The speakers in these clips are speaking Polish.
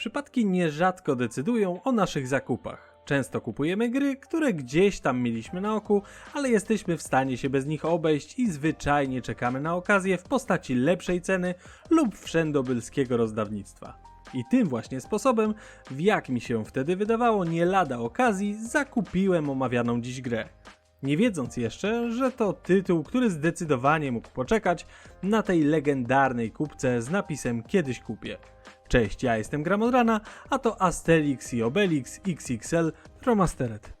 Przypadki nierzadko decydują o naszych zakupach. Często kupujemy gry, które gdzieś tam mieliśmy na oku, ale jesteśmy w stanie się bez nich obejść i zwyczajnie czekamy na okazję w postaci lepszej ceny lub wszędobylskiego rozdawnictwa. I tym właśnie sposobem, w jak mi się wtedy wydawało nie lada okazji, zakupiłem omawianą dziś grę. Nie wiedząc jeszcze, że to tytuł, który zdecydowanie mógł poczekać na tej legendarnej kupce z napisem kiedyś kupię. Cześć, ja jestem Gramodrana, a to Asterix i Obelix XXL Remastered.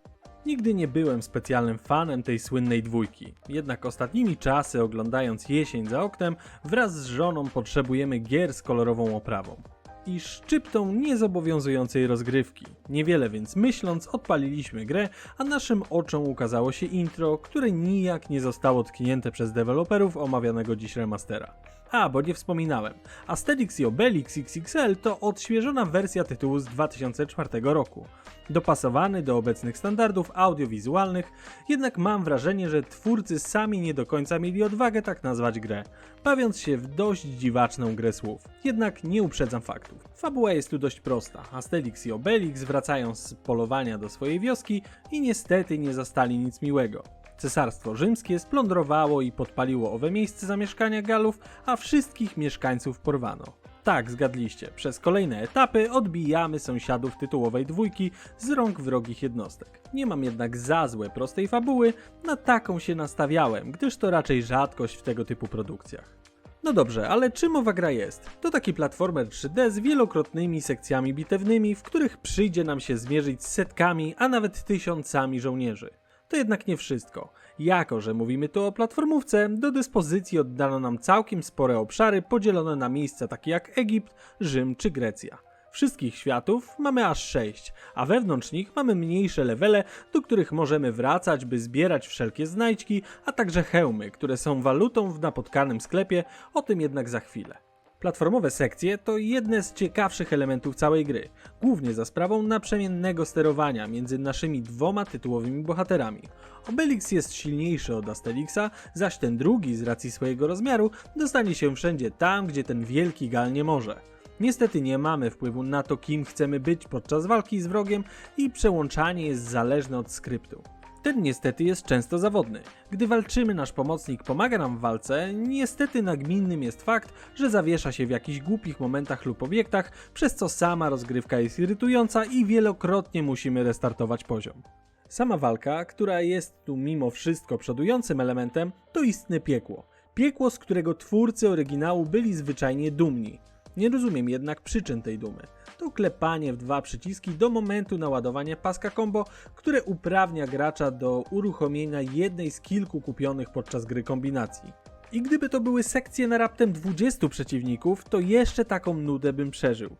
Nigdy nie byłem specjalnym fanem tej słynnej dwójki, jednak ostatnimi czasy oglądając jesień za oknem, wraz z żoną potrzebujemy gier z kolorową oprawą i szczyptą niezobowiązującej rozgrywki. Niewiele więc myśląc, odpaliliśmy grę, a naszym oczom ukazało się intro, które nijak nie zostało tknięte przez deweloperów omawianego dziś remastera. A, bo nie wspominałem. Asterix i Obelix XXL to odświeżona wersja tytułu z 2004 roku. Dopasowany do obecnych standardów audiowizualnych, jednak mam wrażenie, że twórcy sami nie do końca mieli odwagę tak nazwać grę, bawiąc się w dość dziwaczną grę słów. Jednak nie uprzedzam faktów. Fabuła jest tu dość prosta. Asterix i Obelix wracają z polowania do swojej wioski i niestety nie zastali nic miłego. Cesarstwo Rzymskie splądrowało i podpaliło owe miejsce zamieszkania Galów, a wszystkich mieszkańców porwano. Tak, zgadliście, przez kolejne etapy odbijamy sąsiadów tytułowej dwójki z rąk wrogich jednostek. Nie mam jednak za złe prostej fabuły, na taką się nastawiałem, gdyż to raczej rzadkość w tego typu produkcjach. No dobrze, ale czym owa gra jest? To taki platformer 3D z wielokrotnymi sekcjami bitewnymi, w których przyjdzie nam się zmierzyć z setkami, a nawet tysiącami żołnierzy. To jednak nie wszystko. Jako, że mówimy tu o platformówce, do dyspozycji oddano nam całkiem spore obszary podzielone na miejsca takie jak Egipt, Rzym czy Grecja. Wszystkich światów mamy aż 6, a wewnątrz nich mamy mniejsze levele, do których możemy wracać, by zbierać wszelkie znajdźki, a także hełmy, które są walutą w napotkanym sklepie, o tym jednak za chwilę. Platformowe sekcje to jedne z ciekawszych elementów całej gry, głównie za sprawą naprzemiennego sterowania między naszymi dwoma tytułowymi bohaterami. Obelix jest silniejszy od Asterixa, zaś ten drugi z racji swojego rozmiaru dostanie się wszędzie tam, gdzie ten wielki gal nie może. Niestety nie mamy wpływu na to, kim chcemy być podczas walki z wrogiem i przełączanie jest zależne od skryptu. Ten niestety jest często zawodny. Gdy walczymy, nasz pomocnik pomaga nam w walce, niestety nagminnym jest fakt, że zawiesza się w jakichś głupich momentach lub obiektach, przez co sama rozgrywka jest irytująca i wielokrotnie musimy restartować poziom. Sama walka, która jest tu mimo wszystko przodującym elementem, to istne piekło. Piekło, z którego twórcy oryginału byli zwyczajnie dumni. Nie rozumiem jednak przyczyn tej dumy. To klepanie w dwa przyciski do momentu naładowania paska combo, które uprawnia gracza do uruchomienia jednej z kilku kupionych podczas gry kombinacji. I gdyby to były sekcje na raptem 20 przeciwników, to jeszcze taką nudę bym przeżył.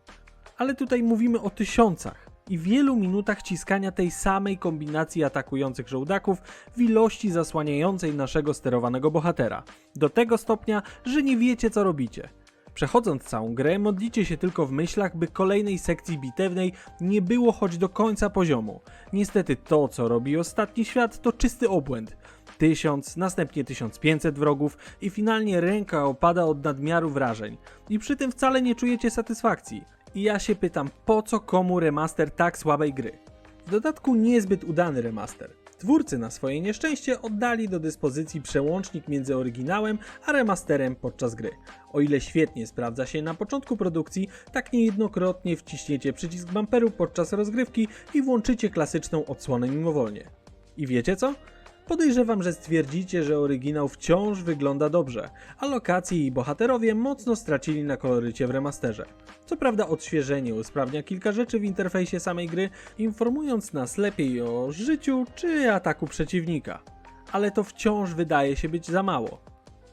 Ale tutaj mówimy o tysiącach i wielu minutach ciskania tej samej kombinacji atakujących żołdaków w ilości zasłaniającej naszego sterowanego bohatera. Do tego stopnia, że nie wiecie co robicie. Przechodząc całą grę, modlicie się tylko w myślach, by kolejnej sekcji bitewnej nie było choć do końca poziomu. Niestety to, co robi ostatni świat, to czysty obłęd. 1000, następnie 1500 wrogów i finalnie ręka opada od nadmiaru wrażeń. I przy tym wcale nie czujecie satysfakcji. I ja się pytam, po co komu remaster tak słabej gry? W dodatku niezbyt udany remaster. Twórcy na swoje nieszczęście oddali do dyspozycji przełącznik między oryginałem a remasterem podczas gry. O ile świetnie sprawdza się na początku produkcji, tak niejednokrotnie wciśniecie przycisk bumperu podczas rozgrywki i włączycie klasyczną odsłonę mimowolnie. I wiecie co? Podejrzewam, że stwierdzicie, że oryginał wciąż wygląda dobrze, a lokacje i bohaterowie mocno stracili na kolorycie w remasterze. Co prawda odświeżenie usprawnia kilka rzeczy w interfejsie samej gry, informując nas lepiej o życiu czy ataku przeciwnika. Ale to wciąż wydaje się być za mało.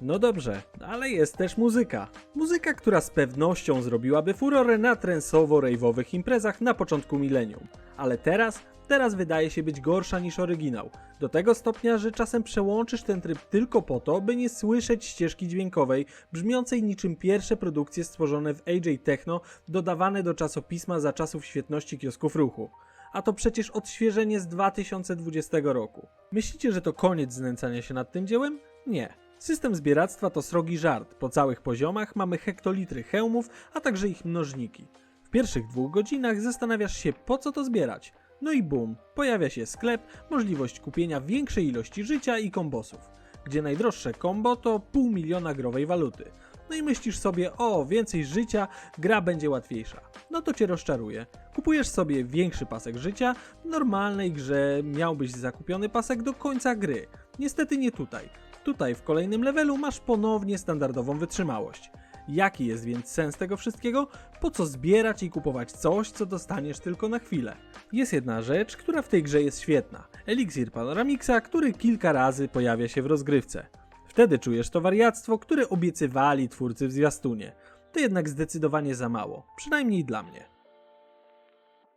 No dobrze, ale jest też muzyka. Muzyka, która z pewnością zrobiłaby furorę na trensowo-rejwowych imprezach na początku milenium. Ale teraz teraz wydaje się być gorsza niż oryginał. Do tego stopnia, że czasem przełączysz ten tryb tylko po to, by nie słyszeć ścieżki dźwiękowej, brzmiącej niczym pierwsze produkcje stworzone w AJ Techno, dodawane do czasopisma za czasów świetności kiosków ruchu. A to przecież odświeżenie z 2020 roku. Myślicie, że to koniec znęcania się nad tym dziełem? Nie. System zbieractwa to srogi żart. Po całych poziomach mamy hektolitry hełmów, a także ich mnożniki. W pierwszych dwóch godzinach zastanawiasz się po co to zbierać. No i bum, pojawia się sklep, możliwość kupienia większej ilości życia i kombosów, gdzie najdroższe kombo to pół miliona growej waluty. No i myślisz sobie, o, więcej życia, gra będzie łatwiejsza. No to cię rozczaruje. Kupujesz sobie większy pasek życia, w normalnej grze miałbyś zakupiony pasek do końca gry. Niestety nie tutaj. Tutaj w kolejnym levelu masz ponownie standardową wytrzymałość. Jaki jest więc sens tego wszystkiego? Po co zbierać i kupować coś, co dostaniesz tylko na chwilę? Jest jedna rzecz, która w tej grze jest świetna. Eliksir Panoramixa, który kilka razy pojawia się w rozgrywce. Wtedy czujesz to wariactwo, które obiecywali twórcy w zwiastunie. To jednak zdecydowanie za mało, przynajmniej dla mnie.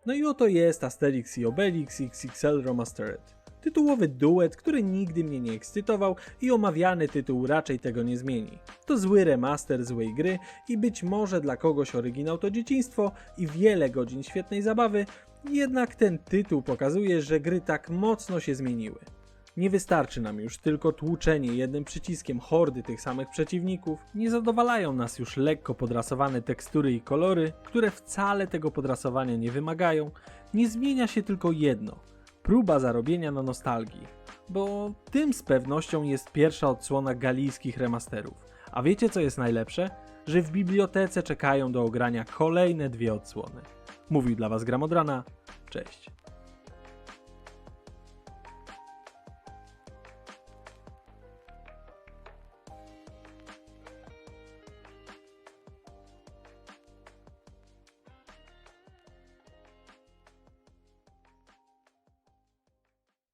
No i oto jest Asterix i Obelix XXL Remastered. Tytułowy duet, który nigdy mnie nie ekscytował i omawiany tytuł raczej tego nie zmieni. To zły remaster złej gry i być może dla kogoś oryginał to dzieciństwo i wiele godzin świetnej zabawy, jednak ten tytuł pokazuje, że gry tak mocno się zmieniły. Nie wystarczy nam już tylko tłuczenie jednym przyciskiem hordy tych samych przeciwników. Nie zadowalają nas już lekko podrasowane tekstury i kolory, które wcale tego podrasowania nie wymagają. Nie zmienia się tylko jedno: próba zarobienia na nostalgii. Bo tym z pewnością jest pierwsza odsłona galijskich remasterów. A wiecie co jest najlepsze? Że w bibliotece czekają do ogrania kolejne dwie odsłony. Mówił dla Was Gramodrana. Cześć.